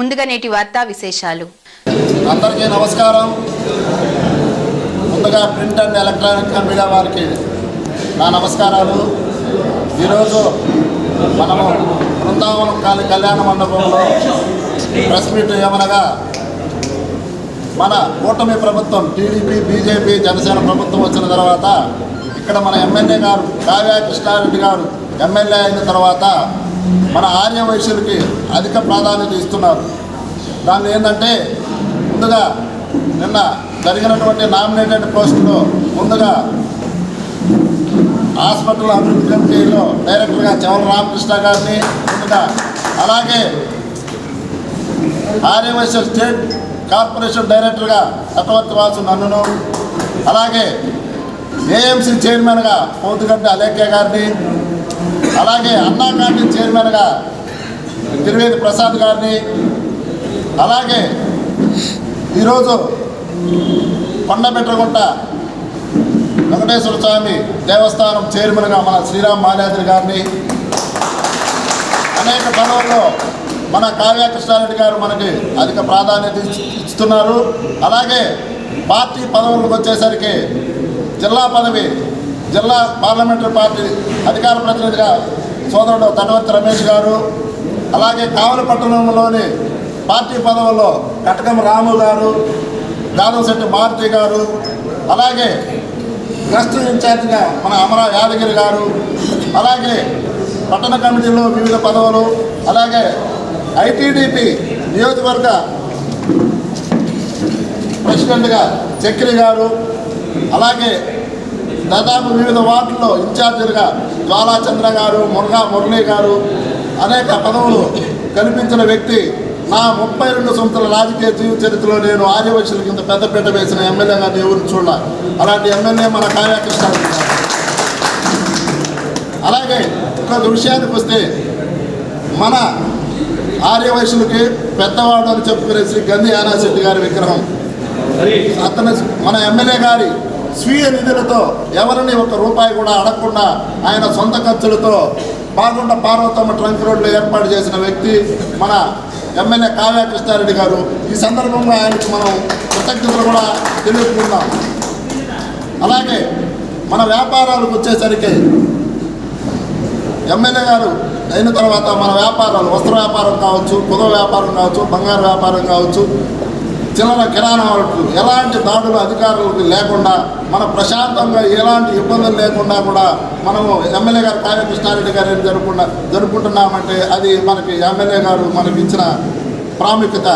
ముందుగా నేటి వార్తా విశేషాలు. అందరికీ నమస్కారం. ముందుగా ప్రింట్ అండ్ ఎలక్ట్రానిక్ మీడియా వారికి నా నమస్కారాలు. ఈరోజు మనము బృందావనం కాలి కళ్యాణ మండపంలో ప్రెస్ మీట్ ఏమనగా మన కూటమి ప్రభుత్వం టీడీపీ బీజేపీ జనసేన ప్రభుత్వం వచ్చిన తర్వాత ఇక్కడ మన ఎమ్మెల్యే గారు కావ్య కృష్ణారెడ్డి గారు ఎమ్మెల్యే అయిన తర్వాత మన ఆర్య వైశ్యులకి అధిక ప్రాధాన్యత ఇస్తున్నారు. దాన్ని ఏంటంటే ముందుగా నిన్న జరిగినటువంటి నామినేటెడ్ పోస్టులో ముందుగా హాస్పిటల్ అభివృద్ధి కమిటీలో డైరెక్టర్గా చవల రామకృష్ణ గారిని ముందుగా అలాగే ఆర్యవైశ్య స్టేట్ కార్పొరేషన్ డైరెక్టర్గా చక్రవర్తి వాసు నన్నును అలాగే ఏఎంసీ చైర్మన్గా పోతుగడ్డ అలేఖ్య గారిని అలాగే అన్నా క్యాంటీన్ చైర్మన్గా త్రివేది ప్రసాద్ గారిని అలాగే ఈరోజు కొండబెట్టగుంట వెంకటేశ్వర స్వామి దేవస్థానం చైర్మన్గా మన శ్రీరామ్ మాల్యాద్రి గారిని అనేక పదవుల్లో మన కావ్యకృష్ణారెడ్డి గారు మనకి అధిక ప్రాధాన్యత ఇస్తున్నారు. అలాగే పార్టీ పదవులకు వచ్చేసరికి జిల్లా పదవి జిల్లా పార్లమెంటరీ పార్టీ అధికార ప్రతినిధిగా సోదరుడు తటవర్తి రమేష్ గారు అలాగే కావలి పట్టణంలోని పార్టీ పదవుల్లో కటకం రాము గారు గాదవశెట్టి మారుతి గారు అలాగే ట్రస్ట్ ఇన్ఛార్జిగా మన అమరా యాదగిరి గారు అలాగే పట్టణ కమిటీలో వివిధ పదవులు అలాగే ఐటీడీపీ నియోజకవర్గ ప్రెసిడెంట్గా చక్రి గారు అలాగే దాదాపు వివిధ వార్డుల్లో ఇన్ఛార్జీలుగా జ్వాలాచంద్ర గారు మురగా మురళీ గారు అనేక పదవులు కనిపించిన వ్యక్తి. నా ముప్పై రెండు సంవత్సరాల రాజకీయ జీవిత చరిత్రలో నేను ఆర్యవైశ్యుల కింద పెద్దపీట వేసిన ఎమ్మెల్యేగా ఎవరిని చూడాల. అలాంటి ఎమ్మెల్యే మన కార్యకర్త అలాగే ఇంకొక విషయానికి వస్తే మన ఆర్యవైశ్యులకి పెద్దవాడు అని చెప్పుకునే శ్రీ గంధి యానాశెట్టి గారి విగ్రహం. అతను మన ఎమ్మెల్యే గారి స్వీయ నిధులతో ఎవరిని ఒక రూపాయి కూడా అడగకుండా ఆయన సొంత ఖర్చులతో బాగుండ పార్వతమ్మ ట్రంక్ రోడ్లో ఏర్పాటు చేసిన వ్యక్తి మన ఎమ్మెల్యే కావ్య కృష్ణారెడ్డి గారు. ఈ సందర్భంగా ఆయనకు మనం కృతజ్ఞతలు కూడా తెలుపుకుందాం. అలాగే మన వ్యాపారాలకు వచ్చేసరికి ఎమ్మెల్యే గారు అయిన తర్వాత మన వ్యాపారాలు వస్త్ర వ్యాపారం కావచ్చు కుద వ్యాపారం కావచ్చు బంగారు వ్యాపారం కావచ్చు చిల్లర కిరాణా వరకు ఎలాంటి దాడులు అధికారులకు లేకుండా మన ప్రశాంతంగా ఎలాంటి ఇబ్బందులు లేకుండా కూడా మనము ఎమ్మెల్యే గారు కావ్య కృష్ణారెడ్డి గారు ఏం జరుపుకున్న జరుపుకుంటున్నామంటే అది మనకి ఎమ్మెల్యే గారు మనకి ఇచ్చిన ప్రాముఖ్యత.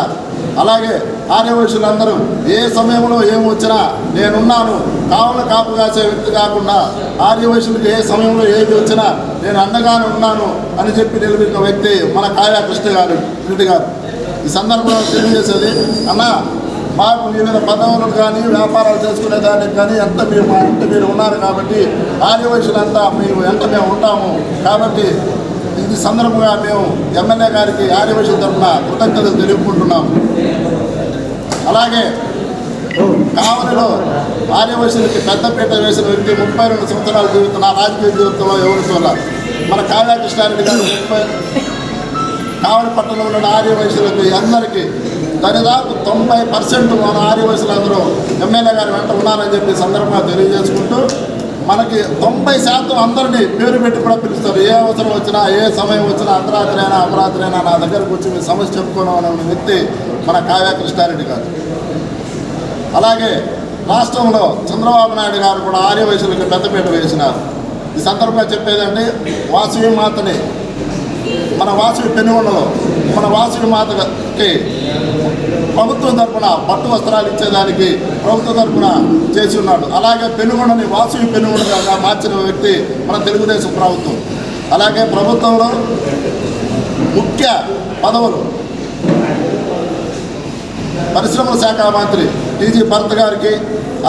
అలాగే ఆర్యవైశ్యులందరూ ఏ సమయంలో ఏమొచ్చినా వచ్చినా నేనున్నాను కావున కాపు కాసే వ్యక్తి కాకుండా ఆర్యవైశ్యులకు ఏ సమయంలో ఏది వచ్చినా నేను అండగానే ఉన్నాను అని చెప్పి నిలబడిన వ్యక్తి మన కావ్య కృష్ణ గారు రెడ్డి గారు. ఈ సందర్భంలో తెలియజేసేది అన్న మాకు వివిధ పదవులు కానీ వ్యాపారాలు చేసుకునే దానికి కానీ ఎంత మీరు మా ఇంటి మీరు ఉన్నారు కాబట్టి ఆర్యవైశ్యులంతా మేము ఎంత మేము ఉంటాము. కాబట్టి ఇది సందర్భంగా మేము ఎమ్మెల్యే గారికి ఆర్యవైశ్యుల తరఫున కృతజ్ఞతలు తెలుపుకుంటున్నాము. అలాగే కావలిలో ఆర్యవశులకి పెద్దపీట వేసిన వ్యక్తి ముప్పై రెండు సంవత్సరాల జీవితం నా రాజకీయ జీవితంలో ఎవరు చూడాలి మన కావ్యాకృష్ణారెడ్డి గారు ముప్పై కావలి పట్టణంలో ఉన్న ఆర్యవయసులకి అందరికీ దరిదాపు తొంభై పర్సెంట్ మన ఆర్య ఎమ్మెల్యే గారి వెంట ఉన్నారని చెప్పి సందర్భంగా తెలియజేసుకుంటూ మనకి తొంభై శాతం అందరినీ పేరు పెట్టి కూడా పిలుస్తారు. ఏ అవసరం వచ్చినా ఏ సమయం వచ్చినా అర్ధరాత్రి అయినా అపరాత్రి అయినా నా దగ్గరకు వచ్చి మీ సమస్య చెప్పుకోవడం అనే వ్యక్తి మన కావ్య కృష్ణారెడ్డి గారు. అలాగే రాష్ట్రంలో చంద్రబాబు నాయుడు గారు కూడా ఆర్య వయసులకు పెద్దపీట వేసినారు. ఈ సందర్భంగా చెప్పేదండి వాసవి మాతని మన వాసవి పెనుగొండలో మన వాసుడి మాతకి ప్రభుత్వం తరఫున పట్టు వస్త్రాలు ఇచ్చేదానికి ప్రభుత్వం తరఫున చేసి ఉన్నాడు. అలాగే పెనుగొండని వాసుడి పెనుగొండగా మార్చిన వ్యక్తి మన తెలుగుదేశం ప్రభుత్వం. అలాగే ప్రభుత్వంలో ముఖ్య పదవులు పరిశ్రమల శాఖ మంత్రి టీజీ భరత్ గారికి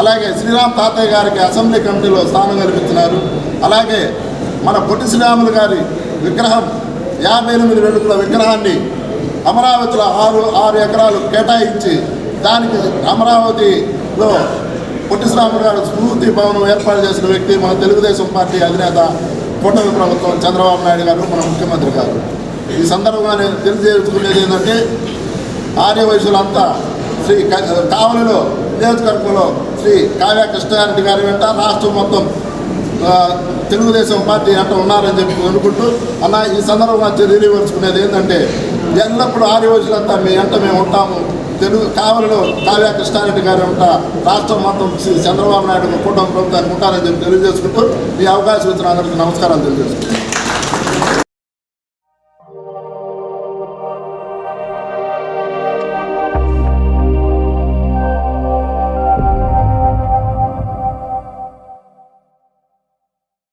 అలాగే శ్రీరామ్ తాతయ్య గారికి అసెంబ్లీ కమిటీలో స్థానం కల్పించినారు అలాగే మన పొట్టి శ్రీరాములు గారి విగ్రహం యాభై ఎనిమిది వెలుగుల విగ్రహాన్ని అమరావతిలో ఆరు ఆరు ఎకరాలు కేటాయించి దానికి అమరావతిలో పొట్టి గారు స్మూర్తి భవనం ఏర్పాటు చేసిన వ్యక్తి మన తెలుగుదేశం పార్టీ అధినేత కూటమి ప్రభుత్వం చంద్రబాబు నాయుడు గారు మన ముఖ్యమంత్రి గారు. ఈ సందర్భంగా నేను తెలియజేసుకునేది ఏంటంటే ఆర్యవైశ్యులంతా శ్రీ కావలిలో నియోజకవర్గంలో శ్రీ కావ్య కృష్ణారెడ్డి గారి వెంట రాష్ట్రం మొత్తం తెలుగుదేశం పార్టీ అంట ఉన్నారని చెప్పి అనుకుంటూ అన్న ఈ సందర్భంగా తెలియవలసుకునేది ఏంటంటే ఎల్లప్పుడూ ఆర్య రోజులంతా మీ అంట మేము ఉంటాము. తెలుగు కావలిలో కావ్య కృష్ణారెడ్డి గారి వెంట రాష్ట్రం మొత్తం చంద్రబాబు నాయుడు కుటుంబ ప్రభుత్వానికి ఉంటారని చెప్పి తెలియజేసుకుంటూ ఈ అవకాశం ఇచ్చిన అందరికీ నమస్కారాలు తెలియజేసుకుంటాం